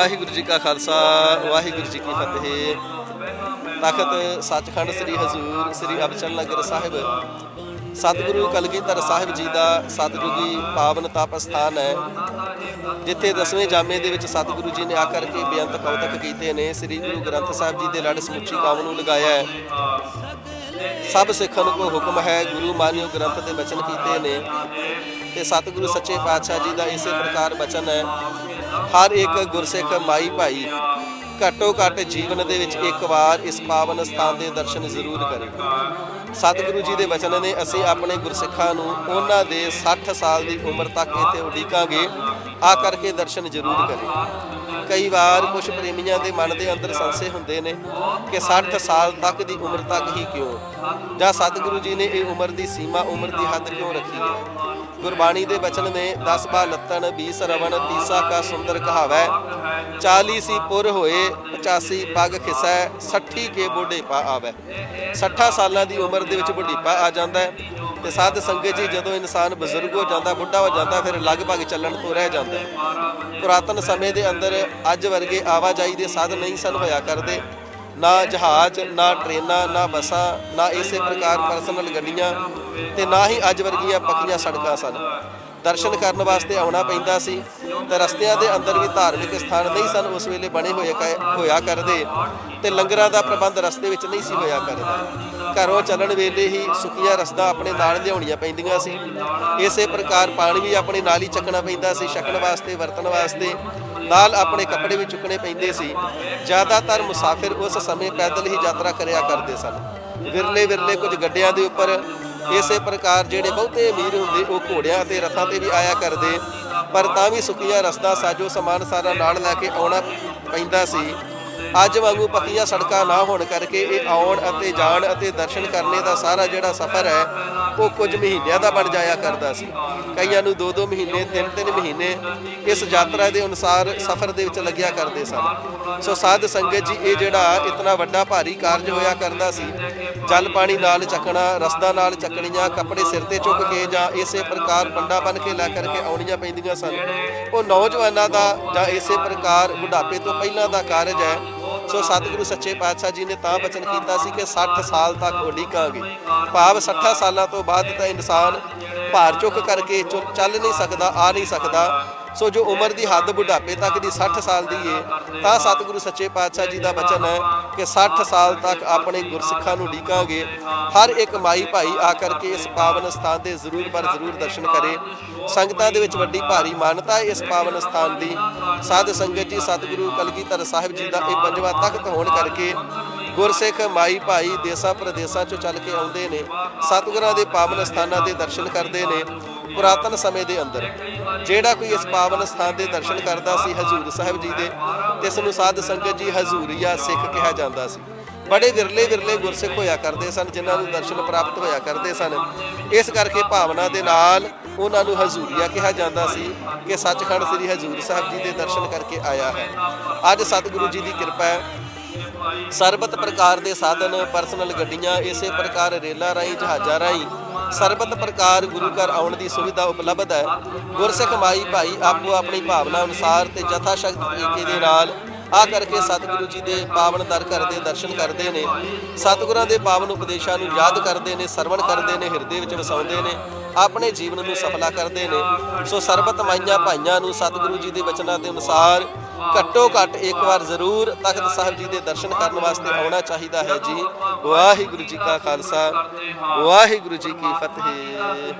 ਵਾਹਿਗੁਰੂ ਜੀ ਕਾ ਖਾਲਸਾ, ਵਾਹਿਗੁਰੂ ਜੀ ਕੀ ਫਤਿਹ। ਤਖਤ ਸੱਚਖੰਡ ਸ੍ਰੀ ਹਜ਼ੂਰ ਸ੍ਰੀ ਅਬਚਲ ਨਗਰ ਸਾਹਿਬ। ਸਤਿਗੁਰੂ ਕਲਗੀਧਰ ਸਾਹਿਬ ਜੀ ਦਾ ਸਤਿਗੁਰੂ ਸਤਿਜੁਗੀ ਪਾਵਨ ਤਪ ਸਥਾਨ ਹੈ। ਜਿੱਥੇ ਦਸਵੇਂ ਜਾਮੇ ਦੇ ਵਿੱਚ ਸਤਿਗੁਰੂ ਜੀ ਨੇ ਆ ਕਰਕੇ ਬੇਅੰਤ ਕੌਤਕ ਕੀਤੇ ਨੇ। ਸ੍ਰੀ ਗੁਰੂ ਗ੍ਰੰਥ ਸਾਹਿਬ ਜੀ ਦੇ ਲੜ ਸਮੁੱਚੀ ਕਾਮ ਨੂੰ ਲਗਾਇਆ ਹੈ। ਸਭ ਸਿੱਖਣ ਕੋ ਹੁਕਮ ਹੈ, ਗੁਰੂ ਮਾਨਿਓ ਗ੍ਰੰਥ ਦੇ ਬਚਨ ਕੀਤੇ ਨੇ। ਤੇ ਸਤਿਗੁਰੂ ਸੱਚੇ ਪਾਤਸ਼ਾਹ ਜੀ ਦਾ ਇਸੇ ਪ੍ਰਕਾਰ ਬਚਨ ਹੈ। ਹਰ ਇੱਕ ਗੁਰਸਿੱਖ ਮਾਈ ਭਾਈ ਘੱਟੋ ਘੱਟ ਜੀਵਨ ਦੇ ਵਿੱਚ ਇੱਕ ਵਾਰ ਇਸ ਪਾਵਨ ਸਥਾਨ ਦੇ ਦਰਸ਼ਨ ਜ਼ਰੂਰ ਕਰੇ। ਸਤਿਗੁਰੂ ਜੀ ਦੇ ਵਚਨ ਨੇ ਅਸੀਂ ਆਪਣੇ ਗੁਰਸਿੱਖਾਂ ਨੂੰ ਉਹਨਾਂ ਦੇ 60 ਸਾਲ ਦੀ ਉਮਰ ਤੱਕ ਇੱਥੇ ਉਡੀਕਾਂਗੇ, ਆ ਕਰਕੇ ਦਰਸ਼ਨ ਜ਼ਰੂਰ ਕਰੇ। ਕਈ ਵਾਰ ਕੁਝ ਪ੍ਰੇਮੀਆਂ ਦੇ ਮਨ ਦੇ ਅੰਦਰ ਸੰਸ਼ੇ ਹੁੰਦੇ ਨੇ ਕਿ 60 ਸਾਲ ਤੱਕ ਦੀ ਉਮਰ ਤੱਕ ਹੀ ਕਿਉਂ? ਜਾਂ ਸਤਿਗੁਰੂ ਜੀ ਨੇ ਇਹ ਉਮਰ ਦੀ ਸੀਮਾ ਉਮਰ ਦੀ ਹੱਦ ਕਿਉਂ ਰੱਖੀ ਹੈ? ਗੁਰਬਾਣੀ ਦੇ ਬਚਨ ਨੇ 10 ਬਾ ਲੱਤਣ 20 ਰਵਣ ਤੀਸਾ ਕਾ ਸੁੰਦਰ ਕਹਾਵੈ। 40 ਸੀ ਪੁਰ ਹੋਏ 85 ਪੱਗ ਖਿਸੈ 60 ਕੇ ਬੁਢੇਪਾ ਆਵੈ। 60 ਸਾਲਾਂ ਦੀ ਉਮਰ ਦੇ ਵਿੱਚ ਬੁਢੇਪਾ ਆ ਜਾਂਦਾ ਹੈ ਤੇ ਸਾਧ ਸੰਗਤ ਜੀ ਜਦੋਂ ਇਨਸਾਨ ਬਜ਼ੁਰਗ ਹੋ ਜਾਂਦਾ, ਬੁੱਢਾ ਹੋ ਜਾਂਦਾ, ਫਿਰ ਲਗਭਗ ਚੱਲਣ ਤੋਂ ਰਹਿ ਜਾਂਦਾ ਪੁਰਾਤਨ ਸਮੇਂ ਦੇ ਅੰਦਰ ਅੱਜ ਵਰਗੇ ਆਵਾਜਾਈ ਦੇ ਸਾਧਨ ਨਹੀਂ ਸਨ ਹੋਇਆ ਕਰਦੇ। ਨਾ ਜਹਾਜ਼, ਨਾ ਟ੍ਰੇਨਾਂ, ਨਾ ਬੱਸਾਂ, ਨਾ ਇਸੇ ਪ੍ਰਕਾਰ ਪਰਸਨਲ ਗੱਡੀਆਂ ਤੇ ਨਾ ਹੀ ਅੱਜ ਵਰਗੀਆਂ ਪੱਕੀਆਂ ਸੜਕਾਂ ਸਨ। ਦਰਸ਼ਨ ਕਰਨ ਵਾਸਤੇ ਆਉਣਾ ਪੈਂਦਾ ਸੀ, ਤੇ ਰਸਤਿਆਂ ਦੇ ਅੰਦਰ ਵੀ ਧਾਰਮਿਕ ਸਥਾਨ ਨਹੀਂ ਸਨ, ਉਸ ਵੇਲੇ ਬਣੇ ਹੋਏ ਕ- ਹੋਇਆ ਕਰਦੇ ਤੇ ਲੰਗਰਾਂ ਦਾ ਪ੍ਰਬੰਧ ਰਸਤੇ ਵਿੱਚ ਨਹੀਂ ਸੀ ਹੋਇਆ ਕਰਦਾ। ਘਰੋਂ ਚੱਲਣ ਵੇਲੇ ਹੀ ਸੁੱਕੀਆਂ ਰਸਦਾਂ ਆਪਣੇ ਨਾਲ ਲਿਆਉਣੀਆਂ ਪੈਂਦੀਆਂ ਸੀ। ਇਸੇ ਪ੍ਰਕਾਰ ਪਾਣੀ ਵੀ ਆਪਣੇ ਨਾਲ ਹੀ ਚੱਕਣਾ ਪੈਂਦਾ ਸੀ, ਛਕਣ ਵਾਸਤੇ, ਵਰਤਣ ਵਾਸਤੇ। ਨਾਲ ਆਪਣੇ ਕੱਪੜੇ ਵੀ ਚੁੱਕਣੇ ਪੈਂਦੇ ਸੀ। ਜ਼ਿਆਦਾਤਰ ਮੁਸਾਫਿਰ ਉਸ ਸਮੇਂ ਪੈਦਲ ਹੀ ਯਾਤਰਾ ਕਰਿਆ ਕਰਦੇ ਸਨ। ਵਿਰਲੇ ਵਿਰਲੇ ਕੁਝ ਗੱਡਿਆਂ ਦੇ ਉੱਪਰ ਇਸੇ ਪ੍ਰਕਾਰ ਜਿਹੜੇ ਬਹੁਤੇ ਅਮੀਰ ਹੁੰਦੇ, ਉਹ ਘੋੜਿਆਂ ਤੇ ਰਥਾਂ ਤੇ ਵੀ ਆਇਆ ਕਰਦੇ। ਪਰ ਤਾਂ ਵੀ ਸੁੱਕੀਆਂ ਰਸਤਾ ਸਾਜੋ ਸਮਾਨ ਸਾਰਾ ਨਾਲ ਲੈ ਕੇ ਆਉਣਾ ਪੈਂਦਾ ਸੀ। ਅੱਜ ਵਾਂਗੂ ਪੱਕੀਆਂ ਸੜਕਾਂ ਨਾ ਹੋਣ ਕਰਕੇ ਇਹ ਆਉਣ ਅਤੇ ਜਾਣ ਅਤੇ ਦਰਸ਼ਨ ਕਰਨੇ ਦਾ ਸਾਰਾ ਜਿਹੜਾ ਸਫ਼ਰ ਹੈ, ਉਹ ਕੁਝ ਮਹੀਨਿਆਂ ਦਾ ਬਣ ਜਾਇਆ ਕਰਦਾ ਸੀ। ਕਈਆਂ ਨੂੰ 2-2 ਮਹੀਨੇ 3-3 ਮਹੀਨੇ ਇਸ ਯਾਤਰਾ ਦੇ ਅਨੁਸਾਰ ਸਫ਼ਰ ਦੇ ਵਿੱਚ ਲੱਗਿਆ ਕਰਦੇ ਸਨ। ਸੋ ਸਾਧ ਸੰਗਤ ਜੀ, ਇਹ ਜਿਹੜਾ ਇਤਨਾ ਵੱਡਾ ਭਾਰੀ ਕਾਰਜ ਹੋਇਆ ਕਰਦਾ ਸੀ, ਜਲ ਪਾਣੀ ਨਾਲ ਚੱਕਣਾ, ਰਸਦਾ ਨਾਲ ਚੱਕਣੀਆਂ, ਕੱਪੜੇ ਸਿਰ ਤੇ ਚੁੱਕ ਕੇ ਜਾਂ ਇਸੇ ਪ੍ਰਕਾਰ ਪੰਡਾ ਬਨ ਕੇ ਲੈ ਕਰਕੇ ਆਉਣੀਆਂ ਪੈਂਦੀਆਂ ਸਨ, ਉਹ ਨੌਜਵਾਨਾਂ ਦਾ ਜਾਂ ਇਸੇ ਪ੍ਰਕਾਰ ਬੁਢਾਪੇ ਤੋਂ ਪਹਿਲਾਂ ਦਾ ਕਾਰਜ ਹੈ ਸੋ ਸਤਿਗੁਰੂ ਸੱਚੇ ਪਾਤਸ਼ਾਹ ਜੀ ਨੇ ਤਾਂ ਬਚਨ ਕੀਤਾ ਸੀ ਕਿ 60 ਸਾਲ ਤੱਕ ਉਡੀਕਾਂਗੇ ਭਾਵ 60 ਸਾਲਾਂ ਤੋਂ ਬਾਅਦ ਤਾਂ ਇਨਸਾਨ ਭਾਰ ਚੁੱਕ ਕਰਕੇ ਚੁ- ਚੱਲ ਨਹੀਂ ਸਕਦਾ, ਆ ਨਹੀਂ ਸਕਦਾ। ਸੋ ਜੋ ਉਮਰ ਦੀ ਹੱਦ ਬੁਢਾਪੇ ਤੱਕ ਦੀ 60 ਸਾਲ ਦੀ ਏ, ਤਾਂ ਸਤਿਗੁਰੂ ਸੱਚੇ ਪਾਤਸ਼ਾਹ ਜੀ ਦਾ ਬਚਨ ਹੈ ਕਿ 60 ਸਾਲ ਤੱਕ ਆਪਣੇ ਗੁਰਸਿੱਖਾਂ ਨੂੰ ਢੀਕਾਂਗੇ ਹਰ ਇੱਕ ਮਾਈ ਭਾਈ ਆ ਕਰਕੇ ਇਸ ਪਾਵਨ ਸਥਾਨ ਦੇ ਜ਼ਰੂਰ ਪਰ ਜ਼ਰੂਰ ਦਰਸ਼ਨ ਕਰੇ। ਸੰਗਤਾਂ ਦੇ ਵਿੱਚ ਵੱਡੀ ਭਾਰੀ ਮਾਨਤਾ ਹੈ ਇਸ ਪਾਵਨ ਸਥਾਨ ਦੀ। ਸਾਧ ਸੰਗਤ ਜੀ, ਸਤਿਗੁਰੂ ਕਲਗੀਧਰ ਸਾਹਿਬ ਜੀ ਦਾ ਇਹ ਪੰਜਵਾਂ ਤਖਤ ਹੋਣ ਕਰਕੇ ਗੁਰਸਿੱਖ ਮਾਈ ਭਾਈ ਦੇਸਾਂ ਪ੍ਰਦੇਸਾਂ ਚੋਂ ਚੱਲ ਕੇ ਆਉਂਦੇ ਨੇ। ਸਤਿਗੁਰਾਂ ਦੇ ਪਾਵਨ ਸਥਾਨਾਂ ਦੇ ਦਰਸ਼ਨ ਕਰਦੇ ਨੇ। ਪੁਰਾਤਨ ਸਮੇਂ ਦੇ ਅੰਦਰ ਜਿਹੜਾ ਕੋਈ ਇਸ ਪਾਵਨ ਸਥਾਨ ਦੇ ਦਰਸ਼ਨ ਕਰਦਾ ਸੀ ਹਜ਼ੂਰ ਸਾਹਿਬ ਜੀ ਦੇ, ਤੇ ਇਸ ਨੂੰ ਸਾਧ ਸੰਗਤ ਜੀ ਹਜ਼ੂਰੀਆ ਸਿੱਖ ਕਿਹਾ ਜਾਂਦਾ ਸੀ। ਬੜੇ ਵਿਰਲੇ ਵਿਰਲੇ ਗੁਰਸਿੱਖ ਹੋਇਆ ਕਰਦੇ ਸਨ, ਜਿਨ੍ਹਾਂ ਨੂੰ ਦਰਸ਼ਨ ਪ੍ਰਾਪਤ ਹੋਇਆ ਕਰਦੇ ਸਨ। ਇਸ ਕਰਕੇ ਭਾਵਨਾ ਦੇ ਨਾਲ ਉਹਨਾਂ ਨੂੰ ਹਜ਼ੂਰੀਆ ਕਿਹਾ ਜਾਂਦਾ ਸੀ ਕਿ ਸੱਚਖੰਡ ਸ੍ਰੀ ਹਜ਼ੂਰ ਸਾਹਿਬ ਜੀ ਦੇ ਦਰਸ਼ਨ ਕਰਕੇ ਆਇਆ ਹੈ। ਅੱਜ ਸਤਿਗੁਰੂ ਜੀ ਦੀ ਕਿਰਪਾ ਹੈ ਸਰਬਤ ਪ੍ਰਕਾਰ ਦੇ ਸਾਧਨ ਪਰਸਨਲ ਗੱਡੀਆਂ, ਇਸੇ ਪ੍ਰਕਾਰ ਰੇਲਾਂ ਰਾਹੀਂ, ਜਹਾਜ਼ਾਂ ਰਾਹੀਂ। ਸਰਬਤ ਪ੍ਰਕਾਰ ਗੁਰੂ ਘਰ ਆਉਣ ਦੀ ਸੁਵਿਧਾ ਉਪਲਬਧ ਹੈ। ਗੁਰਸਿੱਖ ਮਾਈ ਭਾਈ ਆਪੋ ਆਪਣੀ ਭਾਵਨਾ ਅਨੁਸਾਰ ਤੇ ਜਥਾ ਸ਼ਕਤੀ ਤਰੀਕੇ ਦੇ ਨਾਲ ਆ ਕਰਕੇ ਸਤਿਗੁਰੂ ਜੀ ਦੇ ਪਾਵਨ ਦਰ ਘਰ ਦੇ ਦਰਸ਼ਨ ਕਰਦੇ ਨੇ। ਸਤਿਗੁਰਾਂ ਦੇ ਪਾਵਨ ਉਪਦੇਸ਼ਾਂ ਨੂੰ ਯਾਦ ਕਰਦੇ ਨੇ, ਸਰਵਣ ਕਰਦੇ ਨੇ, ਹਿਰਦੇ ਵਿੱਚ ਵਸਾਉਂਦੇ ਨੇ, ਆਪਣੇ ਜੀਵਨ ਨੂੰ ਸਫਲਾ ਕਰਦੇ ਨੇ। ਸੋ ਸਰਬਤ ਮਾਈਆਂ ਭਾਈਆਂ ਨੂੰ ਸਤਿਗੁਰੂ ਜੀ ਦੇ ਵਚਨਾਂ ਦੇ ਅਨੁਸਾਰ ਘੱਟੋ ਘੱਟ ਇੱਕ ਵਾਰ ਜ਼ਰੂਰ ਤਖਤ ਸਾਹਿਬ ਜੀ ਦੇ ਦਰਸ਼ਨ ਕਰਨ ਵਾਸਤੇ ਆਉਣਾ ਚਾਹੀਦਾ ਹੈ ਜੀ। ਵਾਹਿਗੁਰੂ ਜੀ ਕਾ ਖਾਲਸਾ। ਵਾਹਿਗੁਰੂ ਜੀ ਕੀ ਫਤਿਹ।